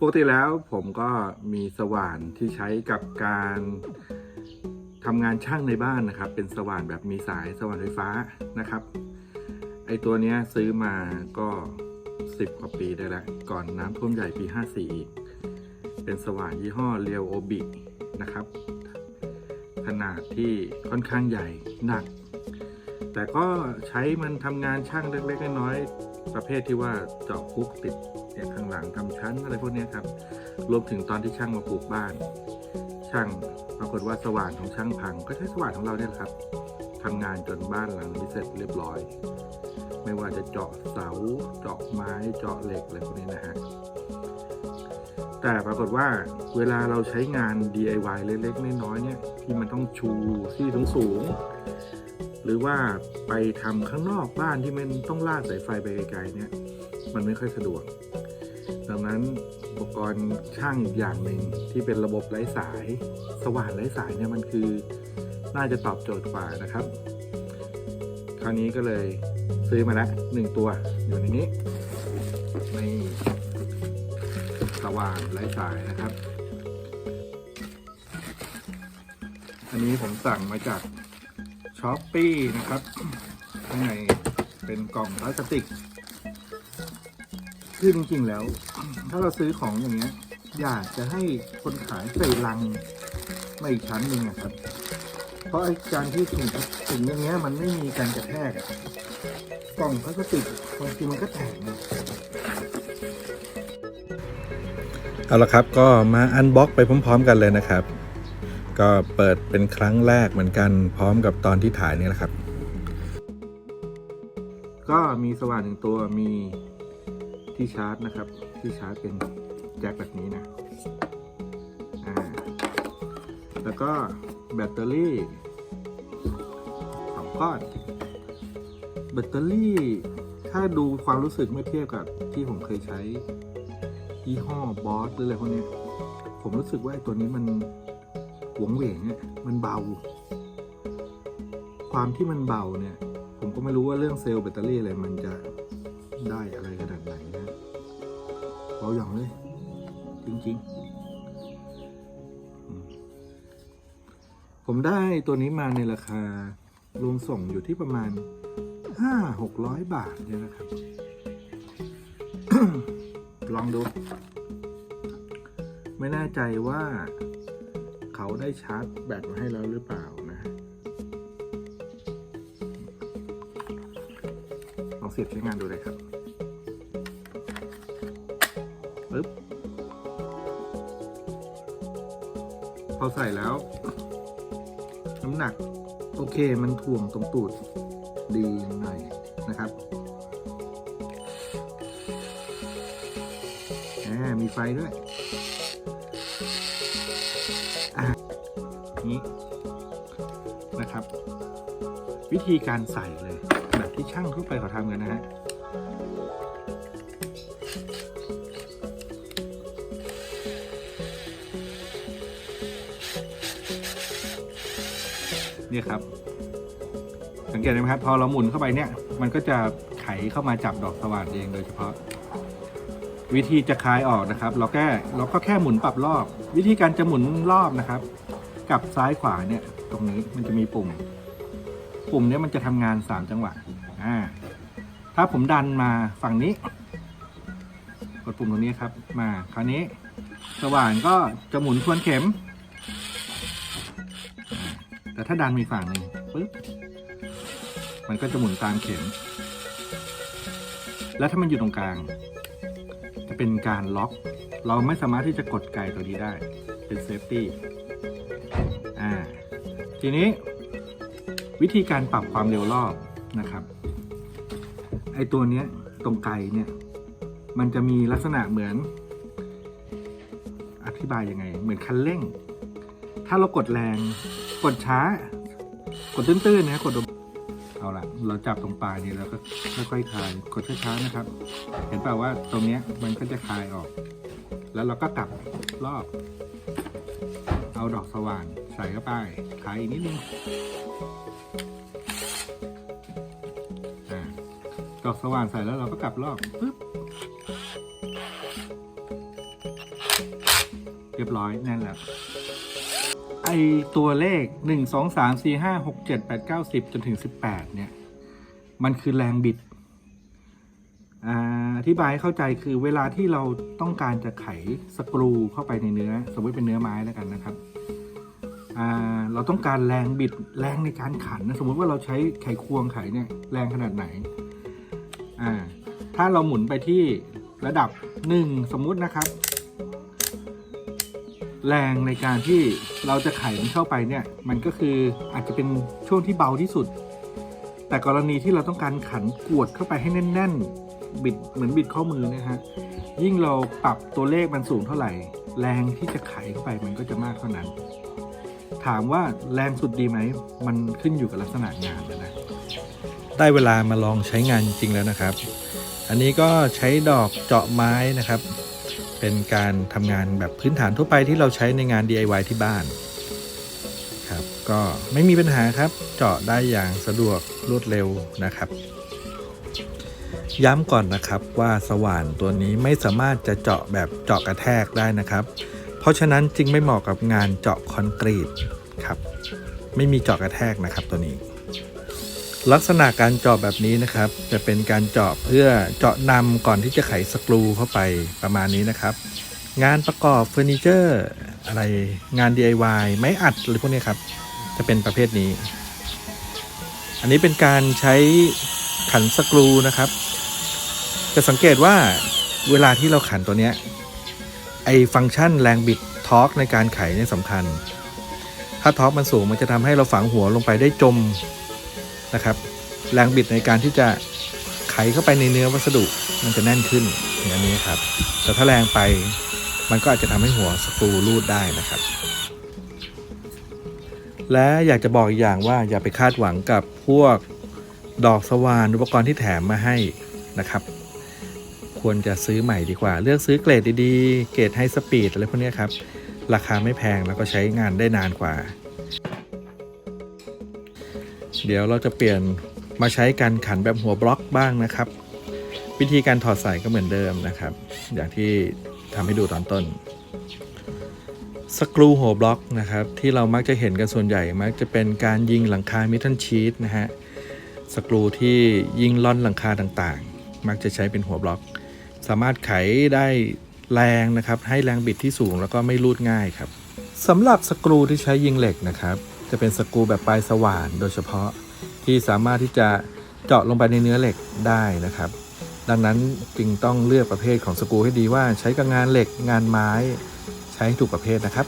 ปกติแล้วผมก็มีสว่านที่ใช้กับการทำงานช่างในบ้านนะครับ เป็นสว่านแบบมีสายสว่านไฟฟ้านะครับ ไอตัวเนี้ยซื้อมาก็10กว่าปีได้แล้ว ก่อนน้ำท่วมใหญ่ปี 54 อีก เป็นสว่านยี่ห้อเรียวโอบินะครับ ขนาดที่ค่อนข้างใหญ่หนัก แต่ก็ใช้มันทำงานช่างเล็กๆน้อยๆประเภทที่ว่าเจาะคุกติดียข้างหลังทำชั้นอะไรพวกนี้ครับ รวมถึงตอนที่ช่างมาปลูกบ้าน ช่างปรากฏว่าสว่านของช่างพัง ก็ใช้สว่านของเราเนี่ยละครับทำงานจนบ้านหลังนี้เสร็จเรียบร้อย ไม่ว่าจะเจาะเสา เจาะไม้เจาะเหล็กอะไรพวกนี้นะฮะแต่ปรากฏว่าเวลาเราใช้งาน DIY เล็กๆน้อยๆเนี่ยที่มันต้องชูที่สูงๆหรือว่าไปทำข้างนอกบ้านที่มันต้องลากสายไฟไปไกลๆเนี่ย มันไม่ค่อยสะดวก ดังนั้นอุปกรณ์ช่างอีกอย่างหนึ่งที่เป็นระบบไร้สาย สว่านไร้สายเนี่ยมันคือน่าจะตอบโจทย์กว่านะครับ คราวนี้ก็เลยซื้อมาแล้วหนึ่งตัวอยู่ในนี้ในสว่านไร้สายนะครับ อันนี้ผมสั่งมาจากช้อปปี้นะครับ ข้างในเป็นกล่องพลาสติก คือจริงๆแล้ว ถ้าเราซื้อของอย่างเงี้ย อยากจะให้คนขายใส่ลังมาอีกชั้นหนึ่งอะครับ เพราะไอ้การที่ถุงถุงอย่างเงี้ยมันไม่มีการกระแทกอะกล่องพลาสติกบางทีมันก็แตกนะเอาละครับก็มาอันบ็อกไปพร้อม ๆ กันเลยนะครับ ก็เปิดเป็นครั้งแรกเหมือนกันพร้อมกับตอนที่ถ่ายนี่แหละครับ ก็มีสว่านหนึ่งตัวมี ที่ชาร์จนะครับ ที่ชาร์จเป็นแจ็คแบบนี้นะอ่าแล้วก็แบตเตอรี่สองก้อนแบตเตอรี่ ถ้าดูความรู้สึกเมื่อเทียบกับที่ผมเคยใช้ยี่ห้อบอสหรืออะไรพวกนี้ผมรู้สึกว่าไอ้ตัวนี้มันหวงเหวงเนี่ยมันเบา ความที่มันเบาเนี่ย ผมก็ไม่รู้ว่าเรื่องเซลล์แบตเตอรี่อะไรมันจะ ได้อะไรขนาดไหนนะเบาอย่างเลย จริงๆ ผมได้ตัวนี้มาในราคา รวมส่งอยู่ที่ประมาณห้าหกร้อยบาทเนี่ยนะครับ ลองดู ไม่แน่ใจว่า เขาได้ชาร์จแบตมาให้แล้วหรือเปล่า สียบใช้งานดูเลยครับปึ๊บพอใส่แล้ว น้ำหนัก โอเคมันถ่วงตรงตูดดีหน่อยนะครับแหมมีไฟด้วยนี้นะครับ วิธีการใส่เลย ช่างทั่วไปเขาทำกันนะฮะเนี่ยครับ สังเกตไหมครับ พอเราหมุนเข้าไปเนี่ย มันก็จะไขเข้ามาจับดอกสว่านเองโดยเฉพาะ วิธีจะคลายออกนะครับ เราแค่เราก็แค่หมุนปรับรอบ วิธีการจะหมุนรอบนะครับ กับซ้ายขวาเนี่ย ตรงนี้มันจะมีปุ่ม ปุ่มเนี้ยมันจะทำงานสามจังหวะ อ่า ถ้าผมดันมาฝั่งนี้ กดปุ่มตรงนี้ครับ มาคราวนี้ สว่านก็จะหมุนทวนเข็ม แต่ถ้าดันมีฝั่งหนึ่งปึ๊บ มันก็จะหมุนตามเข็ม แล้วถ้ามันอยู่ตรงกลาง จะเป็นการล็อก เราไม่สามารถที่จะกดไกตัวนี้ได้ เป็นเซฟตี้ อ่า ทีนี้วิธีการปรับความเร็วรอบนะครับ ไอตัวเนี้ยตรงไกเนี่ย มันจะมีลักษณะเหมือน อธิบายยังไง เหมือนคันเร่ง ถ้าเรากดแรงกดช้า กดตื้นๆนะกดเอาละเราจับตรงปลายนี่แล้วก็ค่อยๆคลายกดช้าๆนะครับ เห็นเปล่าว่าตรงเนี้ยมันก็จะคลายออก แล้วเราก็กลับรอบ เอาดอกสว่านใส่เข้าไปคลายอีกนิดนึง อกสว่านใส่แล้วเราก็กลับรอบปึ๊บเรียบร้อยแน่นแล้วไอตัวเลขหนึ่งสองสามสี่ห้าหกเจ็ดแปดเก้าสิบจนถึงสิบแปดเนี่ย มันคือแรงบิดอ่าอธิบายให้เข้าใจคือเวลาที่เราต้องการจะไขสกรูเข้าไปในเนื้อ สมมติเป็นเนื้อไม้แล้วกันนะครับอ่าเราต้องการแรงบิดแรงในการขันนะ สมมติว่าเราใช้ไขควงไขเนี่ยแรงขนาดไหน อ่า ถ้าเราหมุนไปที่ระดับหนึ่งสมมุตินะครับ แรงในการที่เราจะไขมันเข้าไปเนี่ย มันก็คืออาจจะเป็นช่วงที่เบาที่สุด แต่กรณีที่เราต้องการขันกวดเข้าไปให้แน่น ๆ บิดเหมือนบิดข้อมือนะฮะ ยิ่งเราปรับตัวเลขมันสูงเท่าไหร่ แรงที่จะไขเข้าไปมันก็จะมากเท่านั้น ถามว่าแรงสุดดีไหม มันขึ้นอยู่กับลักษณะงานนะ ได้เวลามาลองใช้งานจริงแล้วนะครับ อันนี้ก็ใช้ดอกเจาะไม้นะครับ เป็นการทำงานแบบพื้นฐานทั่วไปที่เราใช้ในงาน DIY ที่บ้านครับ ก็ไม่มีปัญหาครับ เจาะได้อย่างสะดวกรวดเร็วนะครับ ย้ำก่อนนะครับว่าสว่านตัวนี้ไม่สามารถจะเจาะแบบเจาะกระแทกได้นะครับ เพราะฉะนั้นจึงไม่เหมาะกับงานเจาะคอนกรีตครับ ไม่มีเจาะกระแทกนะครับตัวนี้ ลักษณะการเจาะแบบนี้นะครับ จะเป็นการเจาะเพื่อเจาะนำก่อนที่จะไขสกรูเข้าไปประมาณนี้นะครับ งานประกอบเฟอร์นิเจอร์อะไรงาน DIY ไม้อัดหรือพวกนี้ครับ จะเป็นประเภทนี้ อันนี้เป็นการใช้ขันสกรูนะครับ จะสังเกตว่าเวลาที่เราขันตัวเนี้ยไอฟังก์ชันแรงบิดทอร์กในการไขเนี่ยสำคัญ ถ้าทอร์กมันสูงมันจะทำให้เราฝังหัวลงไปได้จม นะครับ แรงบิดในการที่จะไขเข้าไปในเนื้อวัสดุมันจะแน่นขึ้นอย่างนี้ครับ แต่ถ้าแรงไปมันก็อาจจะทำให้หัวสกรูรูดได้นะครับ และอยากจะบอกอีกอย่างว่าอย่าไปคาดหวังกับพวกดอกสว่านอุปกรณ์ที่แถมมาให้นะครับ ควรจะซื้อใหม่ดีกว่า เลือกซื้อเกรดดีๆ เกรดไฮสปีดอะไรพวกนี้ครับ ราคาไม่แพงแล้วก็ใช้งานได้นานกว่า เดี๋ยวเราจะเปลี่ยนมาใช้การขันแบบหัวบล็อกบ้างนะครับ วิธีการถอดสายก็เหมือนเดิมนะครับ อย่างที่ทำให้ดูตอนต้น สกรูหัวบล็อกนะครับ ที่เรามักจะเห็นกันส่วนใหญ่มักจะเป็นการยิงหลังคามิทัลชีตนะฮะสกรูที่ยิงล่อนหลังคาต่างๆ มักจะใช้เป็นหัวบล็อก สามารถไขได้แรงนะครับ ให้แรงบิดที่สูงแล้วก็ไม่รูดง่ายครับสำหรับสกรูที่ใช้ยิงเหล็กนะครับ จะเป็นสกรูแบบปลายสว่านโดยเฉพาะที่สามารถที่จะเจาะลงไปในเนื้อเหล็กได้นะครับ ดังนั้นจึงต้องเลือกประเภทของสกรูให้ดีว่าใช้กับงานเหล็กงานไม้ใช้ให้ถูกประเภทนะครับ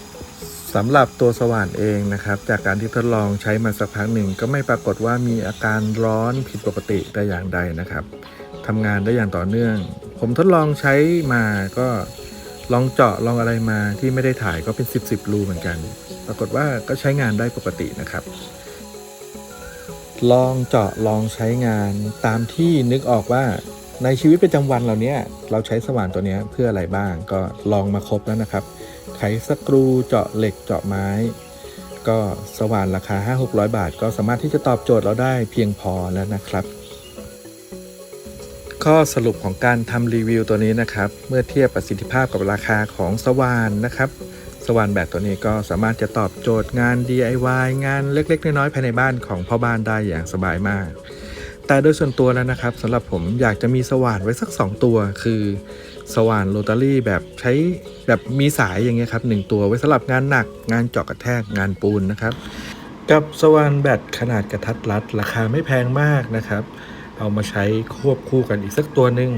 สำหรับตัวสว่านเองนะครับ จากการที่ทดลองใช้มาสักพักหนึ่งก็ไม่ปรากฏว่ามีอาการร้อนผิดปกติแต่อย่างใดนะครับทำงานได้อย่างต่อเนื่อง ผมทดลองใช้มาก็ลองเจาะลองอะไรมาที่ไม่ได้ถ่ายก็เป็น 10บสรูเหมือนกัน ปรากฏว่าก็ใช้งานได้ปกตินะครับ ลองเจาะลองใช้งานตามที่นึกออกว่าในชีวิตประจำวันเราเนี้ยเราใช้สว่านตัวเนี้ยเพื่ออะไรบ้างก็ลองมาครบแล้วนะครับ ไขสกรูเจาะเหล็กเจาะไม้ ก็สว่านราคา 5-600 บาท ก็สามารถที่จะตอบโจทย์เราได้เพียงพอแล้วนะครับ ข้อสรุปของการทำรีวิวตัวนี้นะครับ เมื่อเทียบประสิทธิภาพกับราคาของสว่านนะครับ สว่านแบบตัวนี้ก็สามารถจะตอบโจทย์งาน DIY งานเล็ก ๆ น้อยๆภายในบ้านของพ่อบ้านได้อย่างสบายมาก แต่โดยส่วนตัวแล้วนะครับสำหรับผมอยากจะมีสว่านไว้สัก 2 ตัว คือสว่านโรตารี่แบบใช้แบบมีสายอย่างเงี้ยครับหนึ่งตัวไว้สำหรับงานหนัก งานเจาะกระแทกงานปูนนะครับ กับสว่านแบตขนาดกระทัดรัด ราคาไม่แพงมากนะครับ เอามาใช้ควบคู่กันอีกสักตัวหนึ่ง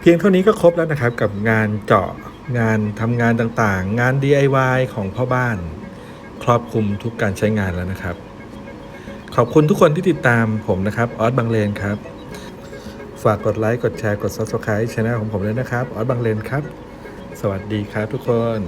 เพียงเท่านี้ก็ครบแล้วนะครับกับงานเจาะ งานทำงานต่างๆ งาน DIY ของพ่อบ้าน ครอบคลุมทุกการใช้งานแล้วนะครับ ขอบคุณทุกคนที่ติดตามผมนะครับออสบังเลนครับ ฝากกดไลค์กดแชร์กด Subscribe ช่องของผมเลยนะครับออสบังเลนครับ สวัสดีครับทุกคน